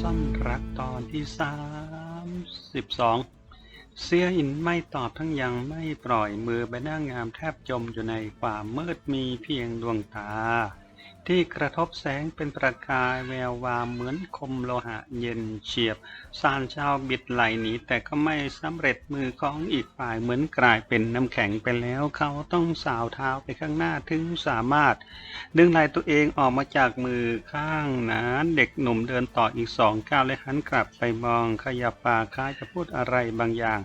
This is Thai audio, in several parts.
ซ่อนรักตอนที่สามสิบสองเสียอินไม่ตอบทั้งยังไม่ปล่อยมือใบหน้างามแทบจมอยู่ในความมืดมีเพียงดวงตา ที่กระทบแสงเป็นประกายแวววาวเหมือนคมโลหะเย็นเฉียบซานเจ้าบิดไหลหนีแต่ก็ไม่สำเร็จมือของอีกฝ่ายเหมือนกลายเป็นน้ำแข็งไปแล้ว เขาต้องสาวเท้าไปข้างหน้าถึงสามารถ ดึงไหล่ตัวเองออกมาจากมือข้างนั้นเด็กหนุ่มเดินต่ออีกสองก้าวและหันกลับไปมองขยับปากคล้ายจะพูดอะไรบางอย่าง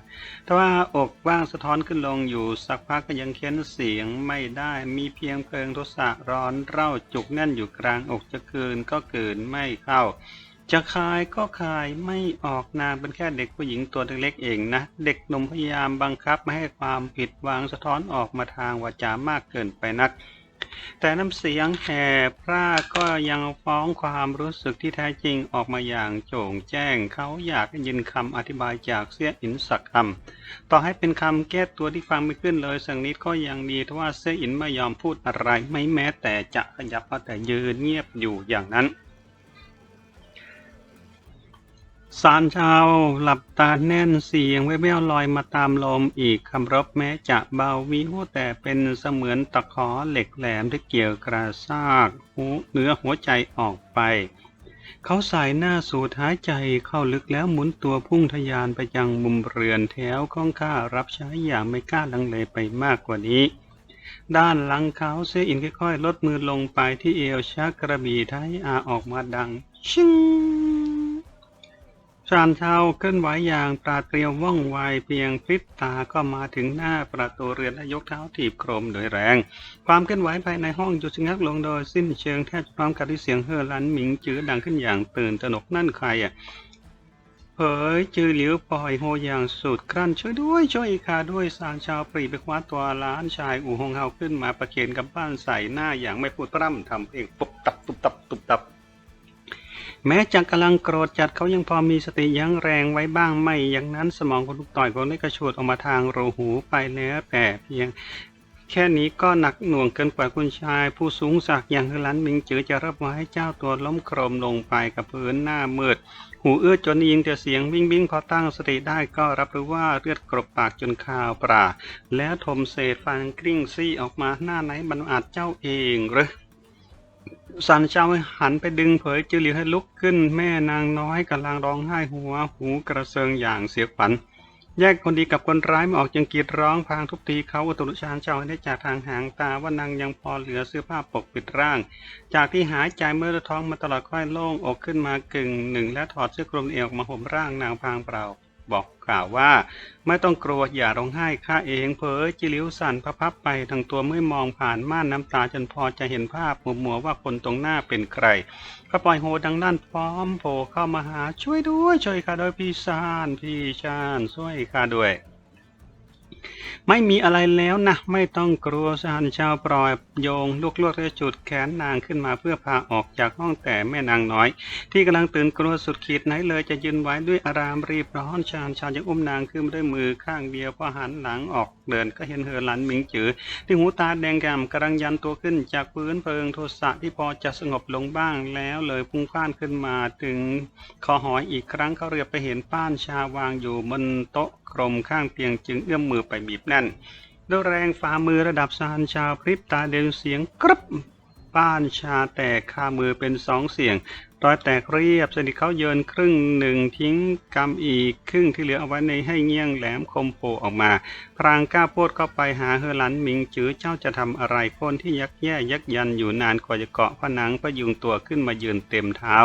แต่ว่าอกว่างสะท้อนขึ้นลงอยู่สักพักก็ยังเค้นเสียงไม่ได้มีเพียงเพลิงโทสะร้อนเร่าจุกแน่นอยู่กลางอกจะคืนก็คืนไม่เข้า จะคายก็คายไม่ออกนางเป็นแค่เด็กผู้หญิงตัวเล็กๆเองนะ เด็กหนุ่มพยายามบังคับไม่ให้ความผิดหวังสะท้อนออกมาทางวาจามากเกินไปนัก แต่น้ำเสียงแห่พระก็ยังฟ้องความรู้สึกที่แท้จริงออกมาอย่างโจ่งแจ้ง เขาอยากได้ยินคำอธิบายจากเสียอินสักคำต่อให้เป็นคำแก้ตัวที่ฟังไม่ขึ้นเลยสังนิดก็ยังดีทว่าเสียอินไม่ยอมพูดอะไร ไม่แม้แต่จะขยับแต่ยืนเงียบอยู่อย่างนั้น สารชาวหลับตาแน่นเสียงแว่วๆลอยมาตามลมอีกคำรบแม้จะเบาวิวแต่เป็นเสมือนตะขอเหล็กแหลมที่เกี่ยวกระซากหูเนื้อหัวใจออกไป เขาสายหน้าสูดหายใจเข้าลึกแล้วหมุนตัวพุ่งทะยานไปยังมุมเรือนแถวของข้ารับใช้อย่างไม่กล้าลังเลไปมากกว่านี้ด้านหลังเขาเซอินค่อยๆ ลดมือลงไปที่เอวชักกระบี่ท้ายอาออกมาดัง ชิง ชานเช้าเคลื่อนไหวอย่างปราดเปรียวว่องไวเพียงพริบตาก็มาถึงหน้าประตูเรือนและยกเท้าถีบโครมโดยแรง ความเคลื่อนไหวภายในห้องหยุดชะงักลงโดยสิ้นเชิงแทบพร้อมกับที่เสียงเฮ่อลันหมิงจื้อดังขึ้นอย่างตื่นตระหนกนั่นใครอะเผยจือหลิวปล่อยโฮอย่างสุดกลั้นช่วยด้วยช่วยอีกาด้วยสางชาวปรีไปคว้าตัวล้านชายอู่หงเฮาขึ้นมาประเคนกับบ้านใส่หน้าอย่างไม่พูดพร่ำทำเพลงตุบตับตุบตับตุบตับ แม้จะกำลังโกรธจัดเขายังพอมีสติยั้งแรงไว้บ้างไม่อย่างนั้นสมองของลูกต่อยของได้กระชวดออกมาทางรูหูไปแล้วแต่เพียงแค่นี้ก็หนักหน่วงเกินกว่าคุณชาย ผู้สูงศักดิ์อย่างเฮลันมิงจือจะรับไว้ให้เจ้าตัวล้มโครมลงไปกับพื้นหน้ามืด หูเอื้อจนยินแต่เสียงวิ่งวิ่งพอตั้งสติได้ก็รับรู้ว่าเลือดกรบปากจนคาวปราแล้วทมเศษฟันกริ้งซี่ออกมาหน้าไหนบรรอาจเจ้าเองหรือ สันเจ้าหันไปดึงเผยจือหลิวให้ลุกขึ้น แม่นางน้อยกำลังร้องไห้หัวหูกระเซิงอย่างเสียขวัญแยกคนดีกับคนร้ายไม่ออกจึงกรีดร้องพางทุบตีเขาอุตุลุชานเจ้าให้ได้จากทางหางตาว่านางยังพอเหลือเสื้อผ้าปกปิดร่าง จากที่หายใจเมื่อท้องมาตลอดค่อยโล่งอกขึ้นมากึ่งหนึ่งและถอดเสื้อคลุมเอวมาห่มร่างนางพางเปล่า บอกกล่าวว่า ไม่ต้องกลัวอย่าร้องไห้ข้าเองเผยจิลิวสั่นพะพับไปทั้งตัวเมื่อมองผ่านม่านน้ำตาจนพอจะเห็นภาพหมัวมัวๆว่าคนตรงหน้าเป็นใครก็ปล่อยโฮดังนั่นพร้อมโผล่เข้ามาหาช่วยด้วยช่วยข้าด้วยพี่ซานพี่ชานช่วยข้าด้วย ไม่มีอะไรแล้วนะ ไม่ต้องกลัวซานชาวปล่อยโยงลูกลวกและจุดแขนนางขึ้นมาเพื่อพาออกจากห้องแต่แม่นางน้อย ที่กำลังตื่นกลัวสุดขีดไหนเลยจะยืนไว้ด้วยอารามรีบร้อนชานชาวยังอุ้มนางขึ้นด้วยมือข้างเดียวพอหันหลังออกเดินก็เห็นเฮอหลันหมิงจือ ที่หูตาแดงแกำกำลังยันตัวขึ้นจากพื้นเพลิงโทสะที่พอจะสงบลงบ้างแล้วเลยพุ่งพล่านขึ้นมาถึงคอหอยอีกครั้งเขาเรือไปเห็นป้านชาวางอยู่บนโต๊ะกลมข้างเตียงจึงเอื้อมมือไปบีบแน่นด้วยแรงฝ่ามือระดับซานชาพริบตาเดียวเสียงกรึบป้านชาแตกคามือเป็นสองเสียง รอยแตกเรียบสนิทเขาเยินครึ่งหนึ่งทิ้งกำอีกครึ่งที่เหลือเอาไว้ในให้เงี้ยงแหลมคมโผล่ออกมา พรางก้าโพดเข้าไปหาเฮอหลันมิงจือเจ้าจะทำอะไรคนที่ยักแย่ยักยันอยู่นานกว่าจะเกาะผนังพยุงตัวขึ้นมายืนเต็มเท้า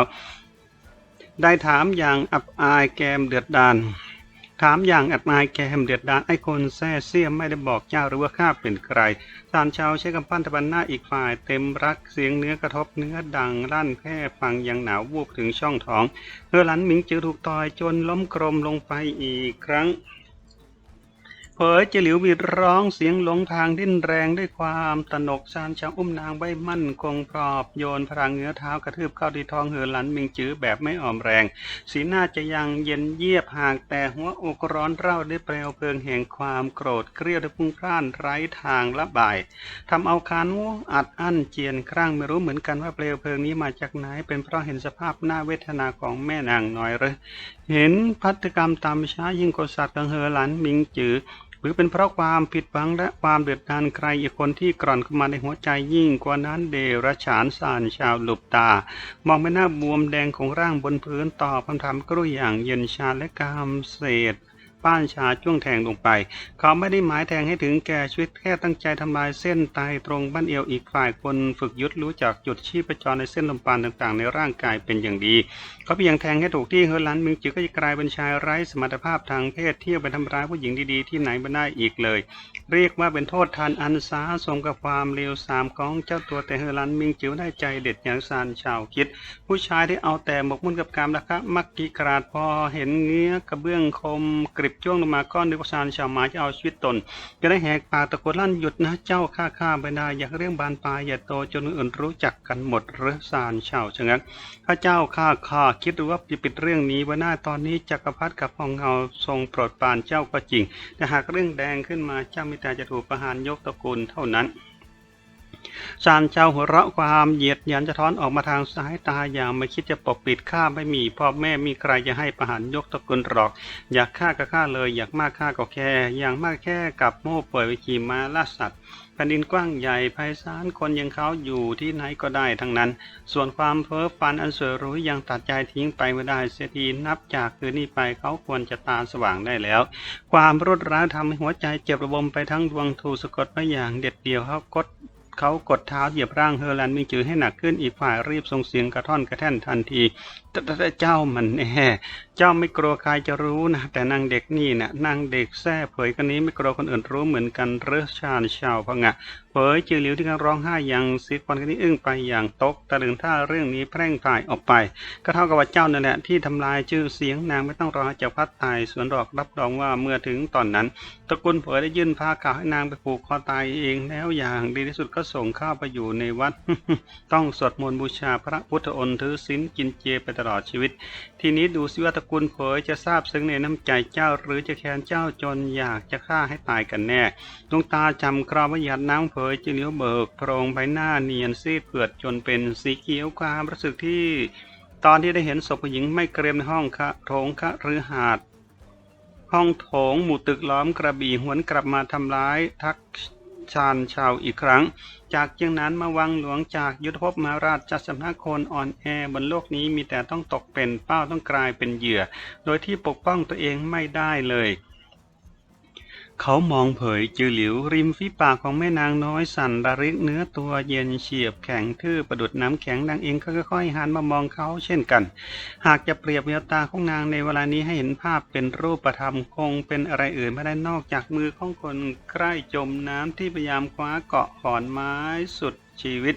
ได้ถามอย่างอับอายแกมเดือดดาน ถามอย่างอัดนายแกมเดือดดานไอ้คนแซ่เสี้ยมไม่ได้บอกเจ้าหรือว่าข้าเป็นใครสานชาวใช้กำปั้นตะบันหน้าอีกฝ่าย เต็มรักเสียงเนื้อกระทบเนื้อดังลั่นแพร่ฟังยังหนาววูบถึงช่องท้องเฮอหลันหมิงจือถูกต่อยจนล้มกรมลงไปอีกครั้ง เผยเจหลิวหวีดร้องเสียงหลงทางดิ้นแรงด้วยความตนกชานชาวอุ้มนางไว้มั่นคงปลอบโยนพลังเหงื้อเท้ากระทืบเข้าที่ท้องเหือหลันมิงจื้อแบบไม่อ่อมแรง สีหน้าจะยังเย็นเยียบห่างแต่หัวอกร้อนเร่าด้วยเปลวเพลิงแห่งความโกรธเกรี้ยด้วยพุ่งพล่านไร้ทางระบายทำเอาคานอัดอั้นเจียนครั่งไม่รู้เหมือนกันว่าเปลวเพลิงนี้มาจากไหนเป็นเพราะเห็นสภาพหน้าเวทนาของแม่นางน้อยหรือเห็นพัฒกรรมตามช้ายิ่งกว่าสัตว์กังเฮอหลันมิงจือ รือเป็นเพราะความผิดหวังและความเดือดดานใครอีกคนที่กร่อนเข้ามาในหัวใจยิ่งกว่านั้นเดรัจฉานสานชาวหลบตา มองไปหน้าบวมแดงของร่างบนพื้นตอบคำถามกรุยอย่างเย็นชาและกามเศษ ป้านชาจ้วงแทงลงไป เขาไม่ได้หมายแทงให้ถึงแก่ชีวิตแค่ตั้งใจทำลายเส้นไตตรงบั้นเอวอีกฝ่ายคนฝึกยุทธรู้จักจุดชีพจรในเส้นลมปานต่างๆ ในร่างกายเป็นอย่างดี เขาเพียงแทงให้ถูกที่เฮอร์ลันมิงจือก็จะกลายเป็นชายไร้สมรรถภาพทางเพศเที่ยวไปทำร้ายผู้หญิงดีๆ ที่ไหนไม่ได้อีกเลย เรียกว่าเป็นโทษทานอันสาสมกับความเลวทรามของเจ้าตัวแต่เฮอร์ลันมิงจือได้ใจเด็ดอย่างซานชาวคิด ผู้ชายที่เอาแต่หมกมุ่นกับการราคะมักกีกราดพอเห็นเงื้อกระเบื้องคมกริบจ้วงลงมาก้อนนึกว่าซานชาวมาจะเอาชีวิตตนจะได้แหกปากตะโกนลั่นหยุดนะเจ้าข้าข้าไปได้อยากเรื่องบานปลายอย่าโตจนอื่นรู้จักกันหมดหรือซานชาวชะงักพระเจ้าข้าข้าคิดว่าจะปิดเรื่องนี้ไว้หน้าตอนนี้จักรพรรดิกับพองเงาทรงโปรดปานเจ้าก็จริง แต่หากเรื่องแดงขึ้นมาเจ้ามิแต่จะถูกประหารยกตระกูลเท่านั้น ซานเจ้าหัวเราะความเหยียดยันจะท้อนออกมาทางสายตาอย่างไม่คิดจะปกปิดข้าไม่มีพ่อแม่มีใครจะให้ประหารยกตะกูลหรอก อยากฆ่าก็ฆ่าเลยอยากมากฆ่าก็แค่ อย่างมากแค่กับโม่ป่วยไปขี่ม้าล่าสัตว์แผ่นดินกว้างใหญ่ไพศาลคนยังเขาอยู่ที่ไหนก็ได้ทั้งนั้น ส่วนความเพ้อฝันอันสวยหรู้ยังตัดใจทิ้งไปไม่ได้เสียทีนับจากคืนนี้ไปเขาควรจะตาสว่างได้แล้ว ความรวดร้าวทำให้หัวใจเจ็บระบมไปทั้งดวงถูกสะกดไว้อย่างเด็ดเดี่ยวเขากด เขากดเท้าเหยียบร่างเฮอร์แลนด์มิงจือให้หนักขึ้นอีกฝ่ายรีบส่งเสียงกระท่อนกระแท่นทันที เจ้ามันแน่เจ้าไม่กลัวใครจะรู้นะ แต่นางเด็กนี่นะนางเด็กแท้เผยคนนี้ไม่กลัวคนอื่นรู้เหมือนกันเรือชาญชาวพงะเผยจือหลิวที่กำลังร้องไห้อย่างซีดควันคนนี้อึ้งไปอย่างตกตะลึงถ้าเรื่องนี้แพร่งพายออกไป ก็เท่ากับว่าเจ้านั่นแหละที่ทำลายชื่อเสียงนางไม่ต้องรอเจ้าพัดตายสวนดอกรับรองว่าเมื่อถึงตอนนั้นตระกูลเผยได้ยื่นผ้าขาวให้นางไปผูกคอตายเองแล้วอย่างดีที่สุดก็ส่งข้าวไปอยู่ในวัด ต้องสวดมนต์บูชาพระพุทธอนถือศีลกินเจไปตลอดชีวิต ทีนี้ดูสิว่าตระกูลเผยจะทราบซึ้งในน้ำใจเจ้า หรือจะแค้นเจ้าจนอยากจะฆ่าให้ตายกันแน่ดวงตาจำคราวหยาดน้ำเผยจึงเลี้ยวเบิกโพรงใบหน้าเนียนซีดเผือดจนเป็นสีเขียวความรู้สึกที่ ตอนที่ได้เห็นศพผู้หญิงไม่เกรียมในห้องคะโถงคะหรือหาดห้องโถงหมู่ตึกล้อมกระบี่หวนกลับมาทำร้ายทัก ชานชาวอีกครั้ง จากเจียงนั้นมาวังหลวงจากยุทธภพมาราชจัดสำนักคนอ่อนแอบนโลกนี้มีแต่ต้องตกเป็นเป้าต้องกลายเป็นเหยื่อ โดยที่ปกป้องตัวเองไม่ได้เลย เขามองเผยจือหลิว ริมฝีปากของแม่นางน้อยสั่นระริกเนื้อตัวเย็นเฉียบแข็งทื่อประดุดน้ำแข็งนางเองค่อยๆหันมามองเขาเช่นกัน หากจะเปรียบแววตาของนางในเวลานี้ให้เห็นภาพเป็นรูปธรรมคงเป็นอะไรอื่นไม่ได้นอกจากมือของคนใกล้จมน้ำที่พยายามคว้าเกาะขอนไม้สุดชีวิต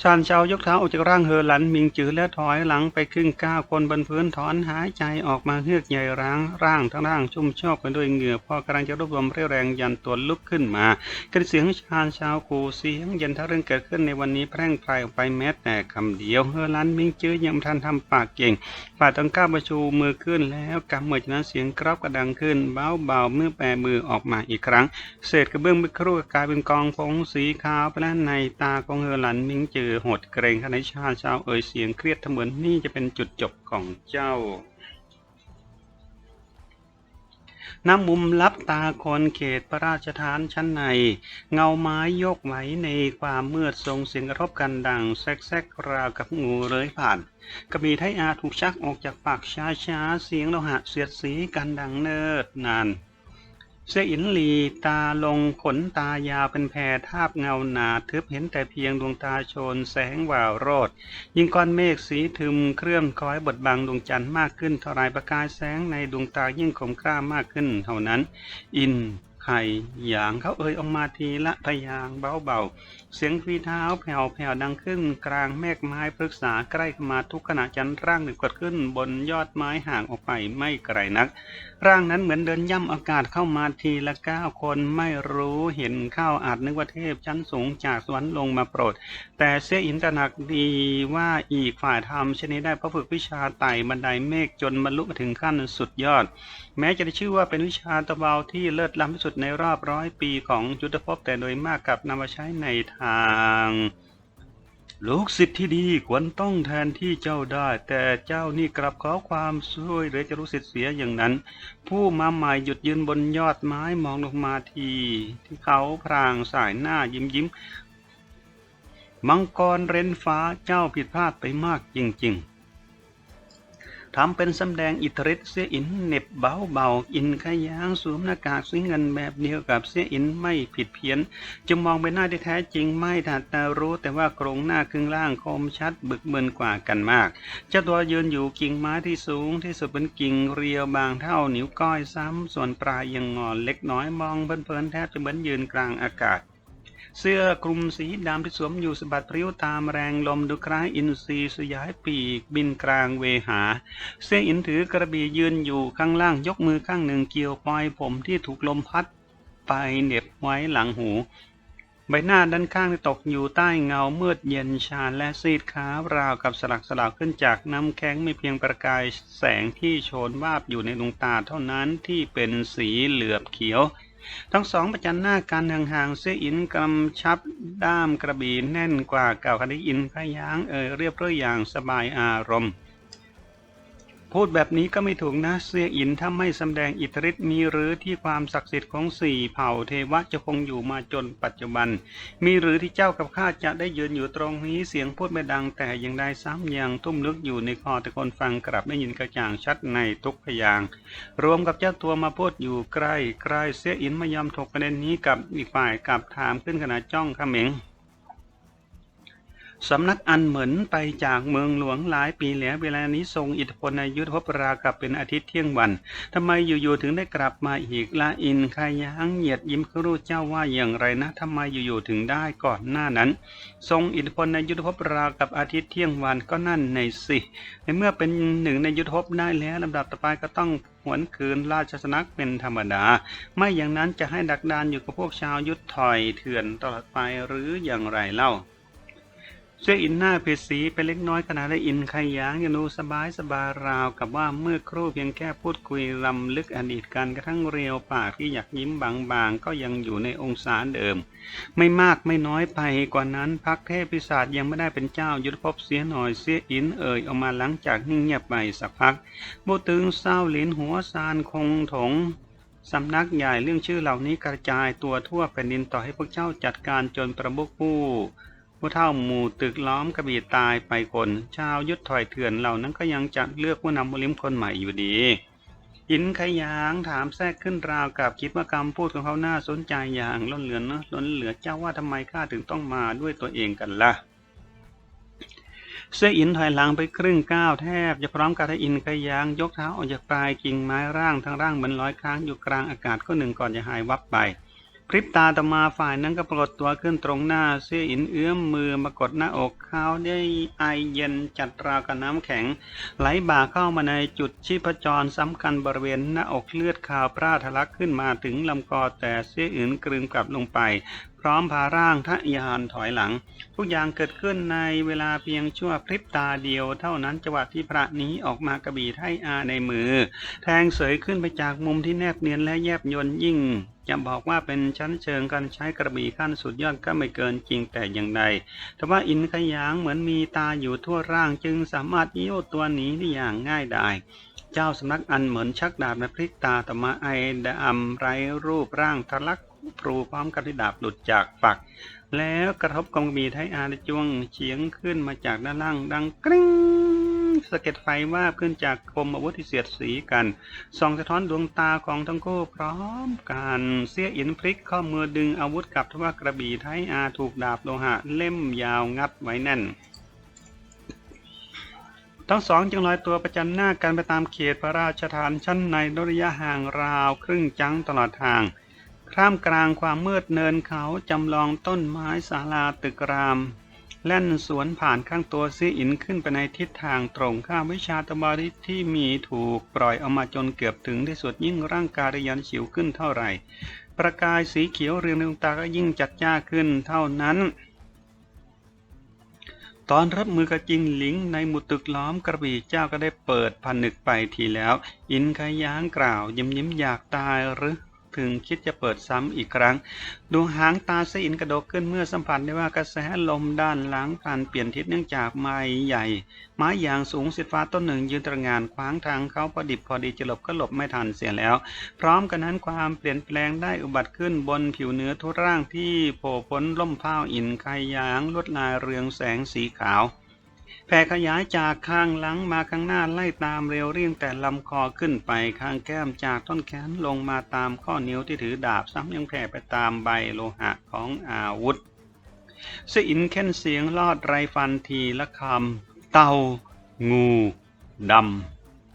ชานเชายกเท้าออกจากร่างเฮอหลันมิงจือและถอยหลังไปครึ่งก้าวคนบนพื้นถอนหายใจออกมาเฮือกใหญ่ร้างร่างทั้งร่างชุ่มชอบไปด้วยเหงื่อพอกำลังจะรวบรวมเรี่ยวแรงยันตัวลุกขึ้นมากระเสียงชานชาวคูเสียงเย็นทั้งเรื่องเกิดขึ้นในวันนี้แพร่งพรายออกไปแม้แต่คำเดียวเฮอหลันมิงจือยังทันทำปากเก่งฝ่าต้องก้าวประชูมือขึ้นแล้วกำมือจากนั้นเสียงกรอบกระดังขึ้นเบาเบาๆเมื่อแปรมือออกมาอีกครั้ง เศษกระเบื้องเมื่อครู่ก็กลายเป็นกองผงสีขาวไปแล้วในตาของเฮอหลันมิงจือโหดเกรงขณะที่ชาชาวเอ่ยเสียงเครียดทเหมือนนี่จะเป็นจุดจบของเจ้าน้ำมุมลับตาคนเขตพระราชฐานชั้นใน เงาไม้ยกไหวในความมืดทรงเสียงกระทบกันดังแซกแซกราวกับงูเลื้อยผ่านกระบี่ไทยอาถูกชักออกจากปากช้าช้าเสียงโลหะเสียดสีกันดังเนิดนาน เสอินหลีตาลงขนตายาวเป็นแพรทาบเงาหนาทึบเห็นแต่เพียงดวงตาโชนแสงวาวโรด ยิ่งก้อนเมฆสีทึมเครื่องคล้อยบดบังดวงจันทร์มากขึ้นเท่าไรประกายแสงในดวงตายิ่งคมกล้ามากขึ้นเท่านั้น อิน ไข่อย่างเขาเอ่ยออกมาทีละพยางเบาๆ เสียงฝีเท้าแผ่วๆดังขึ้น กลางแมกไม้พฤกษาใกล้มาทุกขณะจันร่างหนึ่งกดขึ้น บนยอดไม้ห่างออกไปไม่ไกลนัก ร่างนั้นเหมือนเดินย่ำอากาศเข้ามาทีละเก้าคนไม่รู้เห็นเข้าอาจนึกว่าเทพชั้นสูงจากสวรรค์ลงมาโปรด แต่เสียอินตะหนักดีว่าอีกฝ่ายทำเช่นนี้ได้เพราะฝึกวิชาไต่บันไดเมฆจนบรรลุมาถึงขั้นสุดยอด แม้จะได้ชื่อว่าเป็นวิชาตะเบาที่เลิศล้ำที่สุดในรอบร้อยปีของยุทธภพแต่โดยมากกลับนำมาใช้ในทาง ลูกศิษย์ที่ดีควรต้องแทนที่เจ้าได้ แต่เจ้านี่กลับขอความช่วยเหลือจะรู้สึกเสียอย่างนั้น ผู้มาใหม่หยุดยืนบนยอดไม้มองลงมาที ที่เขาพรางสายหน้ายิ้มยิ้มมังกรเรนฟ้าเจ้าผิดพลาดไปมากจริง ๆ ทำเป็นสำแดงอิทธิฤทธิ์เสียอินเน็บเบาเบาๆอินขยางสวมหน้ากากสีเงินแบบเดียวกับเสียอินไม่ผิดเพี้ยน จึงมองไปหน้าที่แท้จริงไม่ถัดแต่รู้แต่ว่าโครงหน้าครึ่งล่างคมชัดบึกเบินกว่ากันมาก เจ้าตัวยืนอยู่กิ่งไม้ที่สูงที่สุดเป็นกิ่งเรียวบางเท่านิ้วก้อยซ้ำส่วนปลายยังงอนเล็กน้อยมองเพลินๆแทบจะเหมือนยืนกลางอากาศ เสื้อคลุมสีดำที่สวมอยู่สะบัดพริ้วตามแรงลมดูคล้ายอินทรีสยายปีกบินกลางเวหา เสื้ออินถือกระบี่ยืนอยู่ข้างล่างยกมือข้างหนึ่งเกี่ยวปลอยผมที่ถูกลมพัดไปเหน็บไว้หลังหูใบหน้าด้านข้างที่ตกอยู่ใต้เงามืดเย็นชาและซีดขาวราวกับสลักสลาวขึ้นจากน้ำแข็งไม่เพียงประกายแสงที่โชนวาบอยู่ในดวงตาเท่านั้นที่เป็นสีเหลือบเขียว ทั้งสองประจันหน้ากันห่างๆเสื้ออินกำชับด้ามกระบี่แน่นกว่าเก่าคดีอินพยางเอ่ยเรียบเรื่อยอย่างสบายอารมณ์ พูดแบบนี้ก็ไม่ถูกนะเสียอินถ้าไม่สำแดงอิทธิฤทธิ์มีหรือที่ความศักดิ์สิทธิ์ของสี่เผ่าเทวะจะคงอยู่มาจนปัจจุบัน มีหรือที่เจ้ากับข้าจะได้ยืนอยู่ตรงนี้เสียงพูดไม่ดังแต่ยังได้ซ้ำยังทุ่มลึกอยู่ในคอแต่คนฟังกลับได้ยินกระจ่างชัดในทุกพยางรวมกับเจ้าตัวมาพูดอยู่ใกล้ใกล้เสียอินไม่ยอมถกประเด็นนี้กับอีกฝ่ายกับถามขึ้นขณะจ้องเขม็ง สำนักอันเหมือนไปจากเมืองหลวงหลายปีแล้วเวลานี้ทรงอิทธิพลในยุทธภพรากับเป็นอาทิตย์เที่ยงวันทำไมอยู่ๆถึงได้กลับมาอีกละอินคายังเหยียดยิ้มครูเจ้าว่าอย่างไรนะทำไมอยู่ๆถึงได้ก่อนหน้านั้น ทรงอิทธิพลในยุทธภพรากับอาทิตย์เที่ยงวันก็นั่นในสิในเมื่อเป็นหนึ่งในยุทธภพได้แล้วลำดับต่อไปก็ต้องหวนคืนราชสนักเป็นธรรมดา ไม่อย่างนั้นจะให้ดักดานอยู่กับพวกชาวยุทธถอยเถื่อนตลอดไปหรืออย่างไรเล่า เสื้ออินหน้าเผ็ดสีไปเล็กน้อยขณะได้อินขยางยังดูสบายสบายราวกับว่าเมื่อครู่เพียงแค่พูดคุยลำลึกอดีตกันกระทั่งเรียวปากที่อยากยิ้มบางๆ ก็ยังอยู่ในองศาเดิม ไม่มากไม่น้อยไปกว่านั้นพักเทพปีศาจยังไม่ได้เป็นเจ้ายุทธภพเสียหน่อยเสียอินเอ่ยออกมาหลังจากนิ่งเงียบไปสักพักโบตึงเศร้าหลินหัวซานคงถงสำนักใหญ่เรื่องชื่อเหล่านี้กระจายตัวทั่วแผ่นดินต่อให้พวกเจ้าจัดการจนประมุขผู้ ผู้เท่าหมู่ตึกล้อมกระบี่ตายไปคน ชาวยุทธถอยเถื่อนเหล่านั้นก็ยังจะเลือกผู้นำมุลิมคนใหม่อยู่ดีหินขยางถามแทรกขึ้นราวกับคิดว่าคำพูดของเขาน่าสนใจอย่างล้นเหลือเนอะล้นเหลือเจ้าว่าทำไมข้าถึงต้องมาด้วยตัวเองกันล่ะ เสื้ออินถอยหลังไปครึ่งก้าวแทบ จะพร้อมกับอินขยางยกเท้าออกจากปลายกิ่งไม้ร่างทั้งร่างเหมือนลอยค้างอยู่กลางอากาศก็หนึ่งก่อนจะหายวับไป พริบตาต่อมาฝ่ายนั้นก็ปรากฏตัวขึ้นตรงหน้า เสื้ออินเอื้อมมือมากดหน้าอกเขาได้ไอเย็นจัดราวกับน้ำแข็ง ไหลบ่าเข้ามาในจุดชีพจรสำคัญบริเวณหน้าอกเลือดขาวพร่าทะลักขึ้นมาถึงลำคอแต่เสื้ออื่นกลืนกลับลงไป พร้อมพาร่างทะยานถอยหลัง ทุกอย่างเกิดขึ้นในเวลาเพียงชั่วพริบตาเดียว เท่านั้นจังหวะที่พระนี้ออกมากระบี่ไทอาในมือ แทงเสยขึ้นไปจากมุมที่แนบเนียนและแยบยนยิ่ง จะบอกว่าเป็นชั้นเชิงการใช้กระบี่ขั้นสุดยอดก็ไม่เกินจริงแต่อย่างใด แต่ว่าอินขยางเหมือนมีตาอยู่ทั่วร่างจึงสามารถโยตัวหนีได้อย่างง่ายดายเจ้าสำนักอันเหมือนชักดาบในพริกตาต่อมาไอดำไรรูปร่างทะลักพรูพร้อมกับที่ดาบหลุดจากฝัก แล้วกระทบกองบีไทยอาร์จวงเฉียงขึ้นมาจากด้านล่างดังกริ้ง สะเก็ดไฟว่าบขึ้นจากคมอาวุธที่เสียดสีกันส่องสะท้อนดวงตาของทั้งคู่พร้อมกันเสียอินพลิกข้อมือดึงอาวุธกลับทว่ากระบี่ไทยอาถูกดาบโลหะเล่มยาวงัดไว้แน่นทั้งสองจึงลอยตัวประจันหน้ากันไปตามเขตพระราชฐานชั้นในระยะห่างราวครึ่งจังตลอดทางคท่ามกลางความมืดเนินเขาจำลองต้นไม้ศาลาตึกราม แล่นสวนผ่านข้างตัวซีอินขึ้นไปในทิศทางตรงข้ามวิชาตบาริษที่มีถูกปล่อยออกมาจนเกือบถึงที่สุดยิ่งร่างกายระยันฉิวขึ้นเท่าไหร่ ประกายสีเขียวเรืองในดวงตาก็ยิ่งจัดจ้าขึ้นเท่านั้น ตอนรับมือกับจิงหลิงในหมุดตึกล้อมกระบี่เจ้าก็ได้เปิดผนึกไปทีแล้ว อินขย้างกล่าวยิ้มยิ้มอยากตายหรือ ถึงคิดจะเปิดซ้ำอีกครั้ง ดวงหางตาเสอินกระดกขึ้นเมื่อสัมผัสได้ว่ากระแสลมด้านหลังผ่านเปลี่ยนทิศเนื่องจากไม้ใหญ่ ไม้อย่างสูงสิฟ้าต้นหนึ่งยืนตระงานขวางทางเขาพอดิบพอดีจะหลบก็หลบไม่ทันเสียแล้ว พร้อมกันนั้นความเปลี่ยนแปลงได้อุบัติขึ้นบนผิวเนื้อทุกร่างที่โผล่พ้นล่มผ้าอินไขยางลวดลายเรืองแสงสีขาว ผ่ขยายจากข้างหลังมาข้างหน้าไล่ตามเร็วเรียงแต่ลำคอขึ้นไปข้างแก้มจากต้นแขนลงมาตามข้อนิ้วที่ถือดาบซ้ำยังแผ่ไปตามใบโลหะของอาวุธเสอินเค้นเสียงลอดไรฟันทีละคำเต่า งูด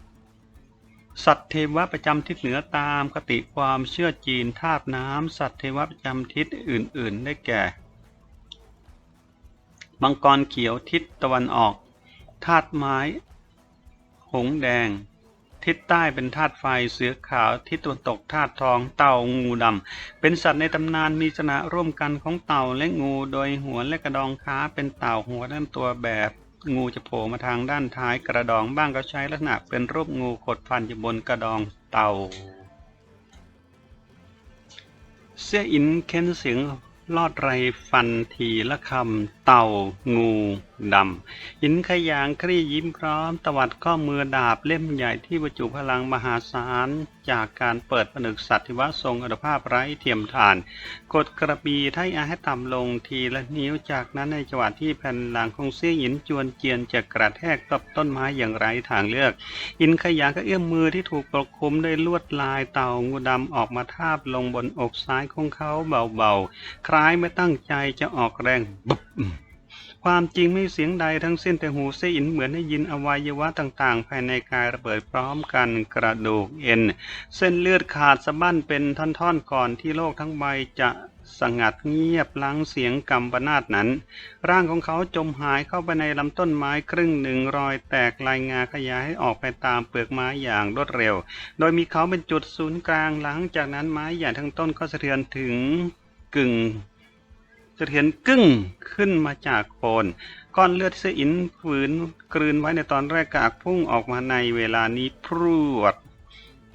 ำ สัตว์เทวะประจำทิศเหนือตามคติความเชื่อจีนธาตุน้ำสัตว์เทวะประจำทิศอื่น ๆ ได้แก่ มังกรเขียวทิศตะวันออก ธาตุไม้ หงแดง ทิศใต้เป็นธาตุไฟเสือขาว ทิศตะวันตกธาตุทองเต่างูดำ เป็นสัตว์ในตำนานมีลักษณะร่วมกันของเต่าและงูโดยหัวและกระดองขาเป็นเต่าหัวด้านตัวแบบงูจะโผล่มาทางด้านท้ายกระดองบ้างก็ใช้ลักษณะเป็นรูปงูขดพันอยู่บนกระดองเต่า เสี่ยอินเค้นเสียงลอดไรฟันทีละคำเต่างู ดำหินขยางคลี่ยิ้มพร้อม ตวัดข้อมือดาบเล่มใหญ่ที่บรรจุพลังมหาศาล จากการเปิดผนึกสัตว์ที่วะทรงอัตภาพไร้เทียมทาน กดกระบีไทยอาให้ต่ำลงทีละนิ้วจากนั้นในจังหวะที่แผ่นหลังของเสี่ยหินจวนเจียนจะกระแทกกับต้นไม้อย่างไร้ทางเลือกอินขยางก็เอื้อมมือที่ถูกปกคลุมด้วยลวดลายเต่างูดำออกมาทาบลงบนอกซ้ายของเขาเบาๆ คล้ายไม่ตั้งใจจะออกแรงบุบ ความจริงไม่เสียงใดทั้งสิ้นแต่หูเสอินเหมือนได้ยินอวัยวะต่างๆ ภายในกายระเบิดพร้อมกันกระดูกเอ็น เส้นเลือดขาดสะบั้นเป็นท่อนๆก่อนที่โลกทั้งใบจะสงัดเงียบลังเสียงกำปนาดนั้น ร่างของเขาจมหายเข้าไปในลำต้นไม้ครึ่งหนึ่งรอยแตกลายงาขยายให้ออกไปตามเปลือกไม้อย่างรวดเร็ว โดยมีเขาเป็นจุดศูนย์กลางหลังจากนั้นไม้ใหญ่ทั้งต้นก็สะเทือนถึงกึ่ง สะเทือนกึ้งขึ้นมาจากโคนก้อนเลือดที่เสอินฝืนกลืนไว้ในตอนแรกกากพุ่งออกมาในเวลานี้พรวด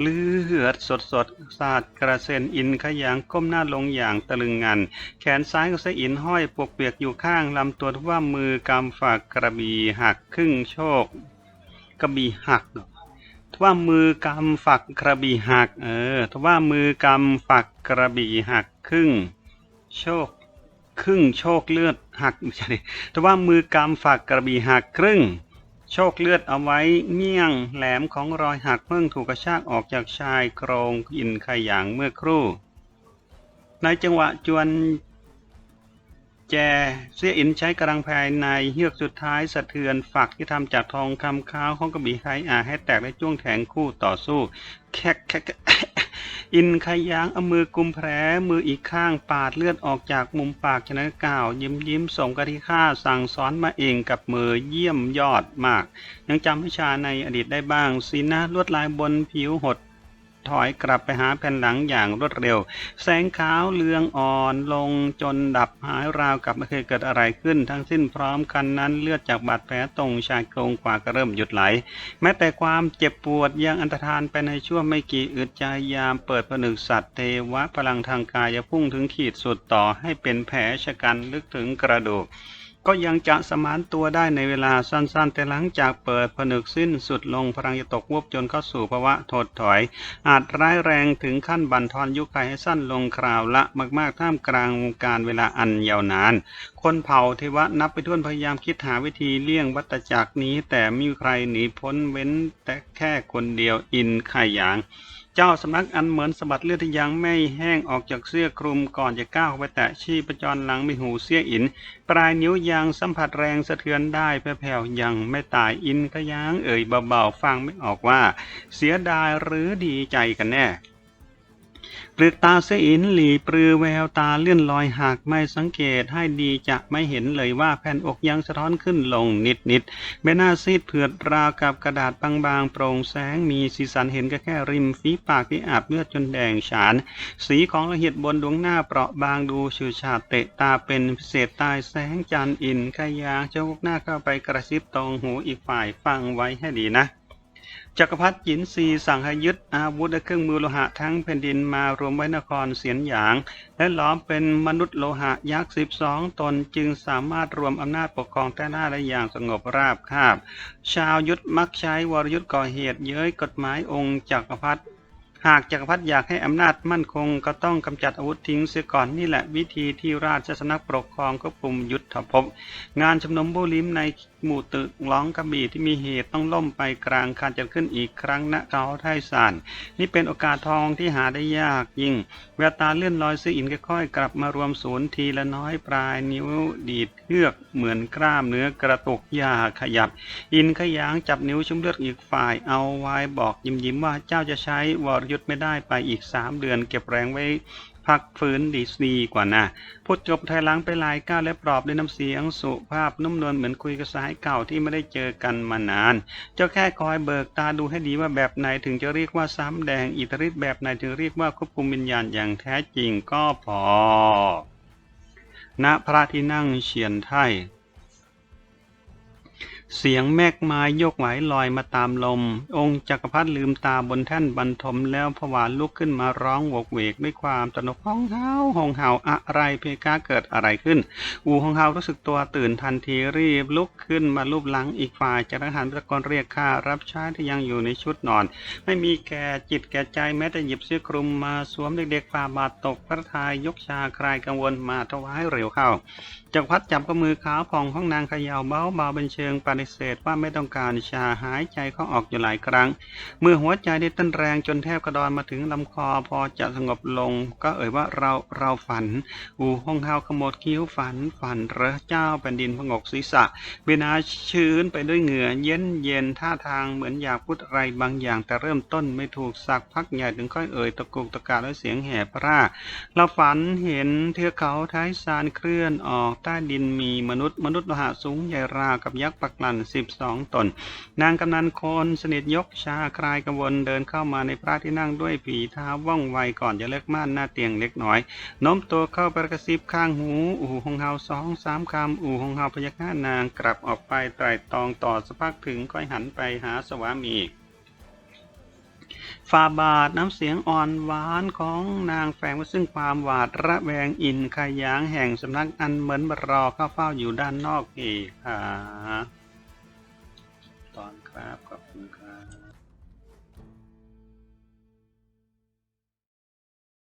เลือดสดสดสาดกระเซ็นอินขยางก้มหน้าลงอย่างตะลึงงัน แขนซ้ายของเสอินห้อยปกเปียกอยู่ข้างลำตัวทว่ามือกำฝากกระบี่หักครึ่งโชค กระบี่หักทว่ามือกำฝักกระบี่หัก เออทว่ามือกำฝักกระบี่หักครึ่ง โชค ครึ่งโชคเลือดหักไม่ใช่ดิแต่ว่ามือกำฝักกระบี่หักครึ่ง โชคเลือดเอาไว้เมี่ยงแหลมของรอยหักเพิ่งถูกกระชากออกจากชายโครงอินขยางเมื่อครู่ ในจังหวะจวนแจเสียอินใช้กำลังภายในเฮือกสุดท้ายสะเทือนฝักที่ทำจากทองคำขาวของกระบี่ไคอาให้แตกและจ้วงแทงคู่ต่อสู้ แคกแคก อินขยางเอามือกุมแผลมืออีกข้างปาดเลือดออกจากมุมปากชนะกล่าว ยิ้มยิ้มส่งกะที่ข้าสั่งสอนมาเองกับมือเยี่ยมยอดมาก ยังจำวิชาในอดีตได้บ้างสีหน้าลวดลายบนผิวหด ถอยกลับไปหาแผ่นหลังอย่างรวดเร็ว แสงขาวเลืองอ่อนลงจนดับหายราวกับไม่เคยเกิดอะไรขึ้น ทั้งสิ้นพร้อมกันนั้นเลือดจากบาดแผลตรงชายโครงขวาก็เริ่มหยุดไหล แม้แต่ความเจ็บปวดยังอันตรธานไปในช่วงไม่กี่อึดใจยามเปิดผนึกสัตว์เทวะพลังทางกายพุ่งถึงขีดสุดต่อให้เป็นแผลชะกันลึกถึงกระดูก ก็ยังจะสมานตัวได้ในเวลาสั้นๆ แต่หลังจากเปิดผนึกสิ้นสุดลงพลังจะตกวบจนเข้าสู่ภาวะถดถอย อาจร้ายแรงถึงขั้นบั่นทอนยุคไขให้สั้นลงคราวละมากๆท่ามกลางการเวลาอันยาวนาน คนเผ่าเทวะนับไปทั่วนพยายามคิดหาวิธีเลี่ยงวัฏจักรนี้ แต่ไมมีใครหนีพ้นเว้นแต่แค่คนเดียวอินไข่หยาง เจ้าสำนักอันเหมือนสะบัดเลือดที่ยังไม่แห้งออกจากเสื้อคลุมก่อนจะก้าวไปแตะชีพจรหลังมีหูเสี้ยอิน ปลายนิ้วยังสัมผัสแรงสะเทือนได้แผ่วๆยังไม่ตายอินขยางเอ่ยเบาๆฟังไม่ออกว่า เสียดายหรือดีใจกันแน่ ปลือกตาเสอินหลีปรือแววตาเลื่อนลอยหากไม่สังเกตให้ดีจะไม่เห็นเลยว่าแผ่นอกยังสะท้อนขึ้นลงนิดนิดๆใบหน้าซีดเผือดราวกับกระดาษบางๆโปร่งแสงมีสีสันเห็นก็แค่ริมฝีปากที่อาบเลือดจนแดงฉาน สีของละเอียดบนดวงหน้าเปราะบางดูฉูดฉาดเตะตาเป็นพิเศษใตายแสงจันอินขยางเจ้าหน้าเข้าไปกระซิบตรงหูอีกฝ่ายฟังไว้ให้ดีนะ จักรพรรดิหยินซีสั่งให้ยึดอาวุธและเครื่องมือโลหะทั้งแผ่นดินมารวมไว้นครเสียนหยาง และล้อมเป็นมนุษย์โลหะยักษ์สิบสองตนจึงสามารถรวมอำนาจปกครองใต้หน้าได้อย่างสงบราบคาบ ชาวยุทธมักใช้วรยุทธก่อเหตุเย้ยกฎหมายองค์จักรพรรดิหากจักรพรรดิอยากให้อำนาจมั่นคงก็ต้องกำจัดอาวุธทิ้งเสียก่อนนี่แหละวิธีที่ราชสำนักปกครองควบคุมยุทธภพงานชมนมโบลิมใน หมู่ตึกล้องกระบี่ที่มีเหตุต้องล่มไปกลางการจัดขึ้นอีกครั้งณเขาไทยสานนี่เป็นโอกาสทองที่หาได้ยากยิ่งแววตาเลื่อนลอยซื้ออินค่อยๆกลับมารวมศูนย์ทีละน้อยปลายนิ้วดีดเฮือกเหมือนกล้ามเนื้อกระตุกยาขยับ อินขยางจับนิ้วชุ่มเลือดอีกฝ่ายเอาไว้บอกยิ้มยิ้มๆว่าเจ้าจะใช้วรยุทธ์ไม่ได้ไปอีกสามเดือน เก็บแรงไว้ พักฟื้นดีดีกว่านะพูดจบไทยหล้างไปหลายก้าวและปลอบด้วยน้ำเสียงสุภาพนุ่มนวลเหมือนคุยกับสายเก่าที่ไม่ได้เจอกันมานาน เจ้าแค่คอยเบิกตาดูให้ดีว่าแบบไหนถึงจะเรียกว่าซ้ำแดงอิทธิฤทธิ์แบบไหนถึงเรียกว่าควบคุมวิญญาณอย่างแท้จริงก็พอณพระที่นั่งเฉียนไทย เสียงแมกไม้ยกไหวลอยมาตามลม องค์จักรพรรดิลืมตาบนแท่นบรรทมแล้วผวาลุกขึ้นมาร้องโวกเวกด้วยความตนกห้องเฮาห้องเฮาอะไรเพกาเกิดอะไรขึ้น อูห้องเฮารู้สึกตัวตื่นทันทีรีบลุกขึ้นมาลูบหลังอีกฝ่ายจาทหารตะโกนเรียกข้ารับใช้ที่ยังอยู่ในชุดนอน ไม่มีแก่จิตแก่ใจแม้แต่หยิบเสื้อคลุมมาสวมเด็กๆฝ่าบาทตกพระทายยกชาคลายกังวลมาถวายเร็วเข้า จักรพัดจับกับมือขาวผ่องของนางเขยาวเบาเบาเป็นเชิงปฏิเสธว่าไม่ต้องการชาหายใจเขาออกอยู่หลายครั้ง เมื่อหัวใจได้เต้นแรงจนแทบกระดอนมาถึงลำคอพอจะสงบลง ก็เอ่ยว่าเราเราฝัน อูห้องเฮาขมวดคิ้วฝัน ฝันเหรอเจ้าแผ่นดินพงกศีรษะเบนาชื้นไปด้วยเหงื่อเย็นเย็นท่าทางเหมือนอยากพูดอะไรบางอย่างแต่เริ่มต้นไม่ถูกสักพักใหญ่ถึงค่อยเอ่ยตะกุกตะกาด้วยเสียงแหบพร่าเราฝันเห็นเทือกเขาท้ายซานเคลื่อนออกใต้ดินมีมนุษย์ มนุษย์โลหะสูงใหญ่ราวกับยักษ์ปักลันสิบสองตน นางกำนันโคนสนิทยกชาคลายกระวนเดินเข้ามาในพระที่นั่งด้วยผีเท้าว่องไวก่อนจะเลิกม่านหน้าเตียงเล็กน้อยโน้มตัวเข้าไปกระซิบข้างหู อู่หงเฮาสองสามคำอู่หงเฮาพยักหน้านางกลับออกไปไตรตองต่อสักพักถึงค่อยหันไปหาสวามี ฟาบาทน้ำเสียงอ่อนหวานของนางแฝงไว้ซึ่งความหวาดระแวงอินขยางแห่งสำนักอันเหมือนรอเข้าเฝ้าอยู่ด้านนอกเอกค่ะตอนครับขอบคุณครับ